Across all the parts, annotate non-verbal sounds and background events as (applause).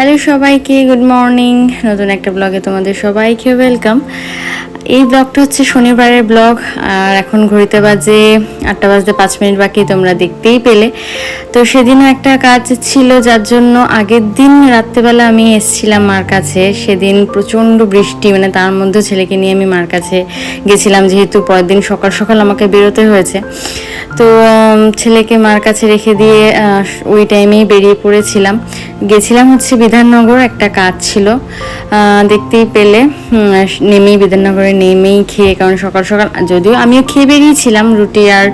Hello সবাইকে good morning নতুন একটা ব্লগে তোমাদের সবাইকে ওয়েলকাম এই ব্লগটা হচ্ছে শনিবারের ব্লগ আর এখন ঘড়িতে বাজে আটটা বাজতে পাঁচ মিনিট বাকি, তোমরা দেখতেই পেলে। তো সেদিনও একটা কাজ ছিল, যার জন্য আগের দিন রাত্রেবেলা আমি এসেছিলাম মার কাছে। সেদিন প্রচণ্ড বৃষ্টি মানে তার মধ্যে ছেলেকে নিয়ে আমি মার কাছে গেছিলাম, যেহেতু পরের দিন সকাল সকাল আমাকে বেরোতে হয়েছে। তো ছেলেকে মার কাছে রেখে দিয়ে ওই টাইমেই বেরিয়ে পড়েছিলাম। গেছিলাম হচ্ছে বিধাননগর, একটা কাজ ছিল। দেখতেই পেলে নেমেই বিধাননগরে নেমেই খেয়ে, কারণ সকাল সকাল, যদিও আমিও খেয়ে বেরিয়েছিলাম, রুটি আর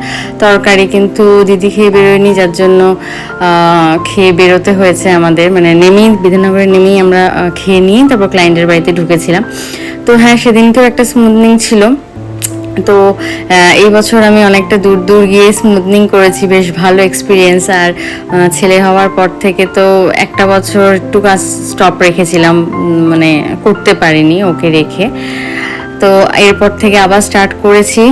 তরকারি, কিন্তু দিদি খেয়ে বেরোয়নি, যার জন্য খেয়ে বেরোতে হয়েছে আমাদের। মানে নেমেই, বিধাননগরে নেমেই আমরা খেয়ে নিয়ে তারপর ক্লায়েন্টের বাড়িতে ঢুকেছিলাম। তো হ্যাঁ সেদিনকেও একটা স্মুথনিং ছিল। তো এই বছর আমি অনেকটা দূর দূর গিয়ে স্মুথনিং করেছি, বেশ ভালো এক্সপিরিয়েন্স আর ছেলে হওয়ার পর থেকে তো একটা বছর একটু কাজ স্টপ রেখেছিলাম মানে করতে পারিনি ওকে রেখে। তো এরপর থেকে আবার স্টার্ট করেছি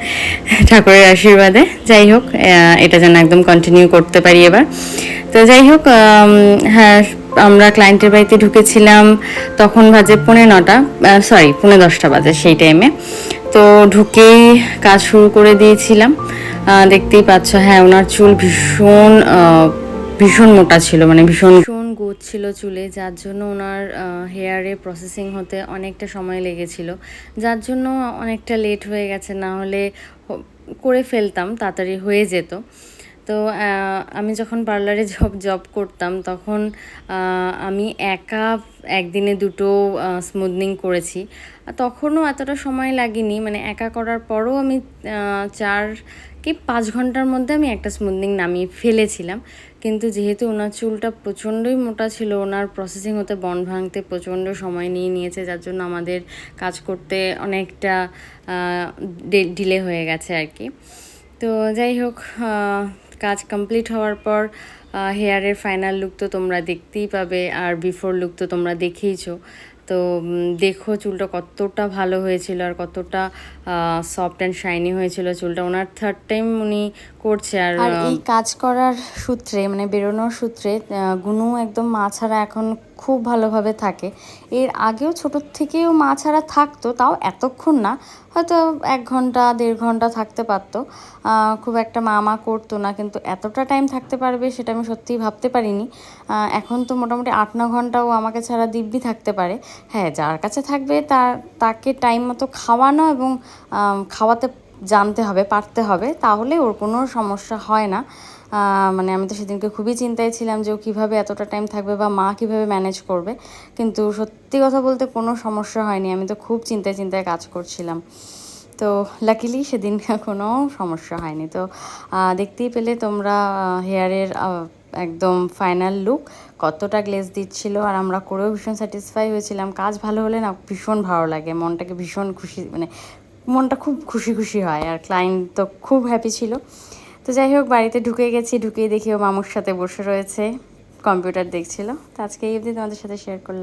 (laughs) ঠাকুরের আশীর্বাদে। যাই হোক এটা যেন একদম কন্টিনিউ করতে পারি এবার। তো যাই হোক হ্যাঁ আমরা ক্লায়েন্টের বাড়িতে ঢুকেছিলাম, তখন বাজে পৌনে নটা সরি পৌনে দশটা বাজে সেই টাইমে তো ঢুকেই কাজ শুরু করে দিয়েছিলাম। দেখতেই পাচ্ছ হ্যাঁ ওনার চুল ভীষণ ভীষণ মোটা ছিল মানে ভীষণ ভীষণ গোদ ছিল চুলে, যার জন্য ওনার হেয়ারে প্রসেসিং হতে অনেকটা সময় লেগেছিল। যার জন্য অনেকটা লেট হয়ে গেছে, না হলে করে ফেলতাম, তাড়াতাড়ি হয়ে যেত। তো আমি যখন পার্লারে (laughs) জব জব করতাম, তখন আমি একা একদিনে দুটো স্মুথনিং করেছি। তখনও এতটা সময় লাগেনি মানে একা করার পরও আমি চার কি পাঁচ ঘণ্টার মধ্যে আমি একটা স্মুথনিং নামিয়ে ফেলেছিলাম। কিন্তু যেহেতু ওনার চুলটা প্রচণ্ডই মোটা ছিল, ওনার প্রসেসিং হতে বন ভাঙতে প্রচণ্ড সময় নিয়ে নিয়েছে, যার জন্য আমাদের কাজ করতে অনেকটা ডিলে হয়ে গেছে আর কি। তো যাই হোক কাজ কমপ্লিট হওয়ার পর হেয়ারের ফাইনাল লুক তো তোমরা দেখতেই পাবে আর বিফোর লুক তো তোমরা দেখেইছো। তো দেখো চুলটা কতটা ভালো হয়েছিল আর কতটা সফট অ্যান্ড শাইনি হয়েছিল চুলটা। ওনার থার্ড টাইম উনি করছে আর এই কাজ করার সূত্রে মানে বেরোনোর সূত্রে গুনু একদম মা ছাড়া এখন খুব ভালোভাবে থাকে। এর আগেও ছোটোর থেকেও মা ছাড়া থাকতো, তাও এতক্ষণ না। হয়তো এক ঘণ্টা, দেড় ঘণ্টা থাকতে পারতো। খুব একটা মা মা করতো না, কিন্তু এতটা টাইম থাকতে পারবে সেটা আমি সত্যিই ভাবতে পারিনি। এখন তো মোটামুটি আট, ন ঘন্টাও আমাকে ছাড়া দিব্যি থাকতে পারে। হ্যাঁ যার কাছে থাকবে তার, তাকে টাইম মতো খাওয়ানো এবং খাওয়াতে জানতে হবে, পারতে হবে, তাহলে ওর কোনো সমস্যা হয় না। মানে আমি তো সেদিনকে খুবই চিন্তায় ছিলাম যে ও কীভাবে এতটা টাইম থাকবে বা মা কীভাবে ম্যানেজ করবে। কিন্তু সত্যি কথা বলতে কোনো সমস্যা হয়নি। আমি তো খুব চিন্তায় চিন্তায় কাজ করছিলাম। তো লাকিলি সেদিন (laughs) কোনো সমস্যা হয়নি। তো দেখতেই পেলে তোমরা হেয়ারের একদম ফাইনাল লুক কতটা গ্লেজ দিচ্ছিল। আর আমরা করেও ভীষণ স্যাটিসফাই হয়েছিলাম। কাজ ভালো হলে না ভীষণ ভালো লাগে। মনটাকে ভীষণ খুশি মানে মনটা খুব খুশি খুশি হয়। আর ক্লায়েন্ট তো খুব হ্যাপি ছিল। তো যাই হোক, বাড়িতে ঢুকে গেছি ঢুকে দেখি ও মামুর সাথে বসে রয়েছে। কম্পিউটার দেখছিল। তো আজকে এই অবধি তোমাদের সাথে শেয়ার করলাম।